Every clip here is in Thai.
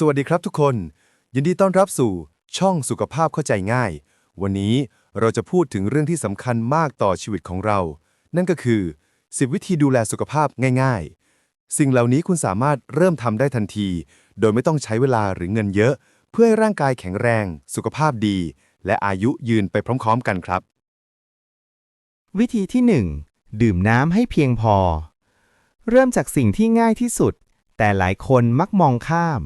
สวัสดีครับทุกคน ยินดีต้อนรับสู่ช่องสุขภาพเข้าใจง่าย วันนี้เราจะพูดถึงเรื่องที่สำคัญมากต่อชีวิตของเรา นั่นก็คือ 10 วิธีดูแลสุขภาพง่ายๆ สิ่งเหล่านี้คุณสามารถเริ่มทำได้ทันที โดยไม่ต้องใช้เวลาหรือเงินเยอะ เพื่อให้ร่างกายแข็งแรง สุขภาพดี และอายุยืนไปพร้อม ๆ กันครับ วิธีที่ 1 ดื่มน้ำให้เพียงพอ เริ่มจากสิ่งที่ง่ายที่สุด แต่หลายคนมักมองข้าม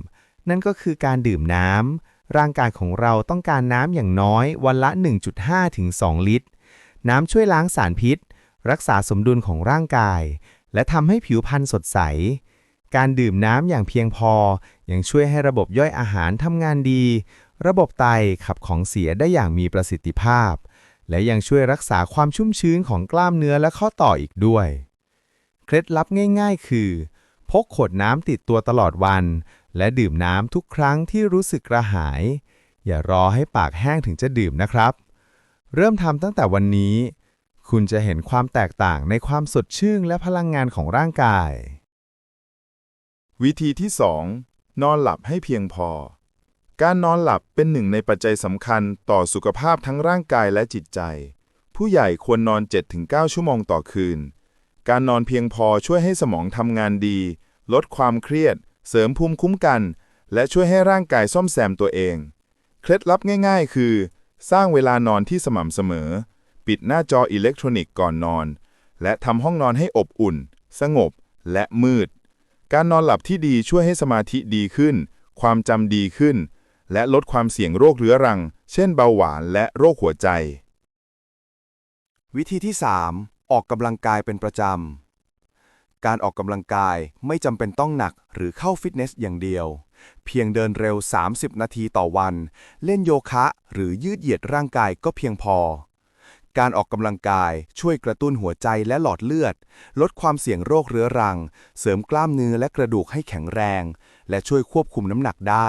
นั่นก็คือการดื่มน้ำ ร่างกายของเราต้องการน้ำอย่างน้อยวันละ 1.5 ถึง 2 ลิตร น้ำช่วยล้างสารพิษ รักษาสมดุลของร่างกาย และทำให้ผิวพรรณสดใส การดื่มน้ำอย่างเพียงพอ ยังช่วยให้ระบบย่อยอาหารทำงานดี ระบบไตขับของเสียได้อย่างมีประสิทธิภาพ และยังช่วยรักษาความชุ่มชื้นของกล้ามเนื้อและข้อต่ออีกด้วย เคล็ดลับง่าย ๆ คือ พกขวดน้ำติดตัวตลอดวัน และดื่มน้ำทุกครั้งที่รู้สึกกระหาย อย่ารอให้ปากแห้งถึงจะดื่มนะครับ เริ่มทำตั้งแต่วันนี้ คุณจะเห็นความแตกต่างในความสดชื่นและพลังงานของร่างกาย วิธีที่ 2 นอนหลับให้เพียงพอ การนอนหลับเป็นหนึ่งในปัจจัยสำคัญต่อสุขภาพทั้งร่างกายและจิตใจ ผู้ใหญ่ควรนอน 7-9 ชั่วโมงต่อคืน การนอนเพียงพอช่วยให้สมองทำงานดี ลดความเครียด เสริมภูมิคุ้มกัน และช่วยให้ร่างกายซ่อมแซมตัวเอง เคล็ดลับง่ายๆ คือ สร้างเวลานอนที่สม่ำเสมอ ปิดหน้าจออิเล็กทรอนิกส์ก่อนนอน และทำห้องนอนให้อบอุ่น สงบ และมืด การนอนหลับที่ดีช่วยให้สมาธิดีขึ้น ความจำดีขึ้น และลดความเสี่ยงโรคเรื้อรัง เช่นเบาหวานและโรคหัวใจ วิธีที่ 3 ออกกำลังกายเป็นประจำ การออกกำลังกายไม่จำเป็นต้องหนักหรือเข้าฟิตเนสอย่างเดียว เพียงเดินเร็ว 30 นาทีต่อวัน เล่นโยคะ หรือยืดเหยียดร่างกายก็เพียงพอ การออกกำลังกายช่วยกระตุ้นหัวใจและหลอดเลือด ลดความเสี่ยงโรคเรื้อรัง เสริมกล้ามเนื้อและกระดูกให้แข็งแรง และช่วยควบคุมน้ำหนักได้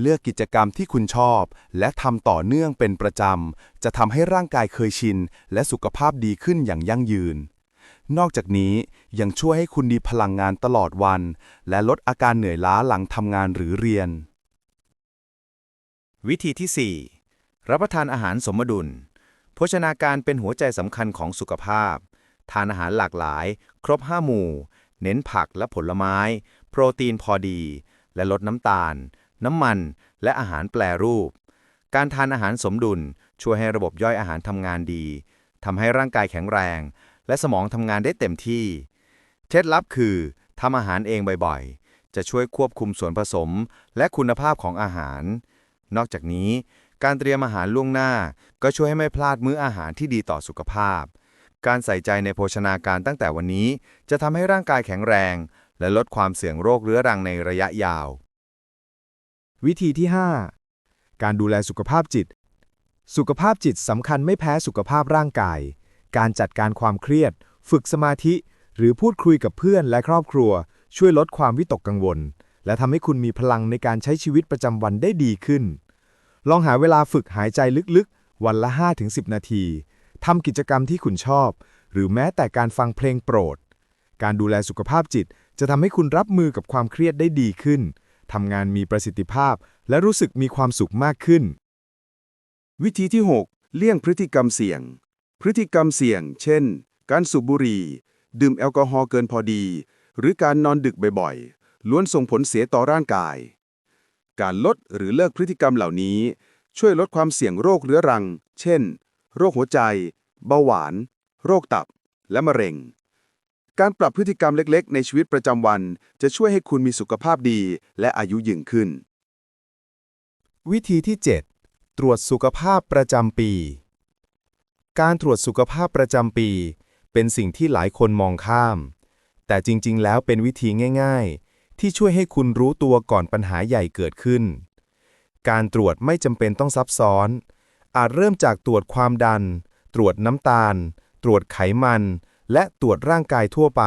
เลือกกิจกรรมที่คุณชอบ และทำต่อเนื่องเป็นประจำ จะทำให้ร่างกายเคยชิน และสุขภาพดีขึ้นอย่างยั่งยืน นอกจากนี้ยังช่วยให้คุณมีพลังงานตลอดวัน และลดอาการเหนื่อยล้าหลังทำงานหรือเรียน วิธีที่ 4 รับประทานอาหารสมดุล โภชนาการเป็นหัวใจสำคัญของสุขภาพ ทานอาหารหลากหลาย ครบ5หมู่ เน้นผักและผลไม้ โปรตีนพอดี และลดน้ำตาล น้ำมัน และอาหารแปรรูป การทานอาหารสมดุลช่วยให้ระบบย่อยอาหารทำงานดีทำให้ร่างกายแข็งแรง และสมองทำงานได้เต็มที่ เคล็ดลับคือทำอาหารเองบ่อยๆ จะช่วยควบคุมส่วนผสมและคุณภาพของอาหาร นอกจากนี้ การเตรียมอาหารล่วงหน้า ก็ช่วยให้ไม่พลาดมื้ออาหารที่ดีต่อสุขภาพ การใส่ใจในโภชนาการตั้งแต่วันนี้ จะทำให้ร่างกายแข็งแรง และลดความเสี่ยงโรคเรื้อรังในระยะยาว วิธีที่ 5 การดูแลสุขภาพจิต สุขภาพจิตสำคัญไม่แพ้สุขภาพร่างกาย การจัดการความเครียด ฝึกสมาธิ หรือพูดคุยกับเพื่อนและครอบครัว ช่วยลดความวิตกกังวล และทำให้คุณมีพลังในการใช้ชีวิตประจำวันได้ดีขึ้น ลองหาเวลาฝึกหายใจลึกๆ วันละ 5-10 นาทีทำกิจกรรมที่คุณชอบ หรือแม้แต่การฟังเพลงโปรด การดูแลสุขภาพจิต จะทำให้คุณรับมือกับความเครียดได้ดีขึ้นทำงานมีประสิทธิภาพ และรู้สึกมีความสุขมากขึ้น วิธีที่ 6 เลี่ยงพฤติกรรมเสี่ยง พฤติกรรมเสี่ยง เช่น การสูบบุหรี่ ดื่มแอลกอฮอล์เกินพอดี หรือการนอนดึกบ่อยๆ ล้วนส่งผลเสียต่อร่างกาย การลดหรือเลิกพฤติกรรมเหล่านี้ ช่วยลดความเสี่ยงโรคเรื้อรัง เช่น โรคหัวใจ เบาหวาน โรคตับ และมะเร็ง การปรับพฤติกรรมเล็กๆ ในชีวิตประจำวัน จะช่วยให้คุณมีสุขภาพดีและอายุยืนขึ้น วิธีที่ 7 ตรวจสุขภาพประจำปี การตรวจสุขภาพประจำปี เป็นสิ่งที่หลายคนมองข้าม แต่จริง ๆ แล้วเป็นวิธีง่าย ๆ ที่ช่วยให้คุณรู้ตัวก่อนปัญหาใหญ่เกิดขึ้น การตรวจไม่จำเป็นต้องซับซ้อน อาจเริ่มจากตรวจความดัน ตรวจน้ำตาล ตรวจไขมัน และตรวจร่างกายทั่วไป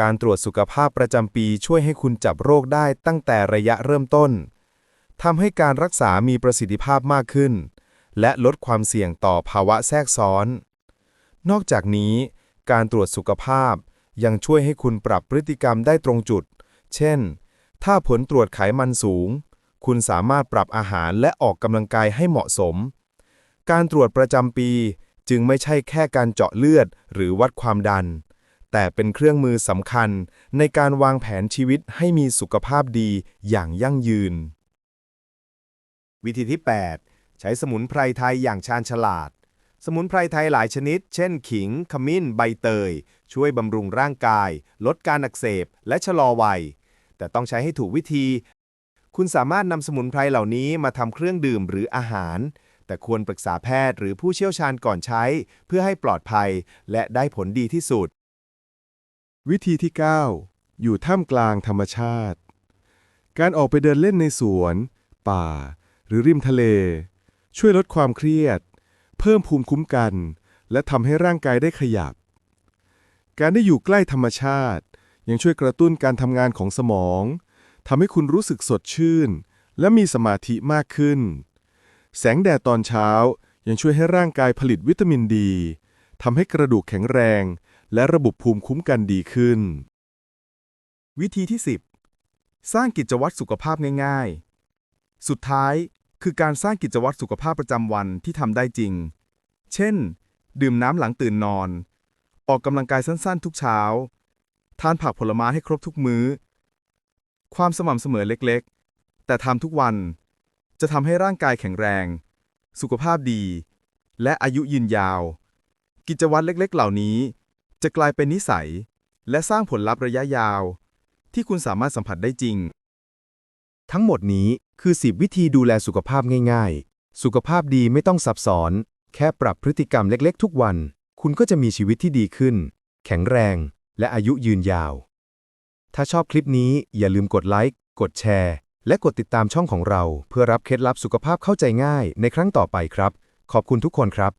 การตรวจสุขภาพประจำปีช่วยให้คุณจับโรคได้ตั้งแต่ระยะเริ่มต้นทำให้การรักษามีประสิทธิภาพมากขึ้น และลดความเสี่ยงต่อภาวะแทรกซ้อน นอกจากนี้ การตรวจสุขภาพยังช่วยให้คุณปรับพฤติกรรมได้ตรงจุด เช่น ถ้าผลตรวจไขมันสูง คุณสามารถปรับอาหารและออกกำลังกายให้เหมาะสม การตรวจประจำปีจึงไม่ใช่แค่การเจาะเลือดหรือวัดความดัน แต่เป็นเครื่องมือสำคัญในการวางแผนชีวิตให้มีสุขภาพดีอย่างยั่งยืน วิธีที่ 8 ใช้สมุนไพรไทยอย่างชาญฉลาด สมุนไพรไทยหลายชนิด เช่น ขิง ขมิ้น ใบเตย ช่วยบำรุงร่างกาย ลดการอักเสบ และชะลอวัย แต่ต้องใช้ให้ถูกวิธี คุณสามารถนำสมุนไพรเหล่านี้มาทำเครื่องดื่มหรืออาหาร แต่ควรปรึกษาแพทย์หรือผู้เชี่ยวชาญก่อนใช้ เพื่อให้ปลอดภัย และได้ผลดีที่สุด วิธีที่ 9 อยู่ท่ามกลางธรรมชาติ การออกไปเดินเล่นในสวน ป่า หรือริมทะเล ช่วยลดความเครียด เพิ่มภูมิคุ้มกัน และทำให้ร่างกายได้ขยับ การได้อยู่ใกล้ธรรมชาติ ยังช่วยกระตุ้นการทำงานของสมองทำให้คุณรู้สึกสดชื่น และมีสมาธิมากขึ้น แสงแดดตอนเช้ายังช่วยให้ร่างกายผลิตวิตามินดีทำให้กระดูกแข็งแรง และระบบภูมิคุ้มกันดีขึ้น วิธีที่ 10 สร้างกิจวัตรสุขภาพง่าย ๆ สุดท้าย คือการสร้างกิจวัตรสุขภาพประจำวันที่ทำได้จริง เช่น ดื่มน้ำหลังตื่นนอน ออกกำลังกายสั้นๆ ทุกเช้า ทานผักผลไม้ให้ครบทุกมื้อ ความสม่ำเสมอเล็กๆ แต่ทำทุกวัน จะทำให้ร่างกายแข็งแรง สุขภาพดี และอายุยืนยาว กิจวัตรเล็กๆ เหล่านี้ จะกลายเป็นนิสัย และสร้างผลลัพธ์ระยะยาว ที่คุณสามารถสัมผัสได้จริง ทั้งหมดนี้คือ 10 วิธีดูแลสุขภาพง่ายๆ สุขภาพดีไม่ต้องซับซ้อน แค่ปรับพฤติกรรมเล็กๆ ทุกวัน คุณก็จะมีชีวิตที่ดีขึ้น แข็งแรง และอายุยืนยาว ถ้าชอบคลิปนี้อย่าลืมกดไลค์กดแชร์และกดติดตามช่องของเรา เพื่อรับเคล็ดลับสุขภาพเข้าใจง่ายในครั้งต่อไปครับ ขอบคุณทุกคนครับ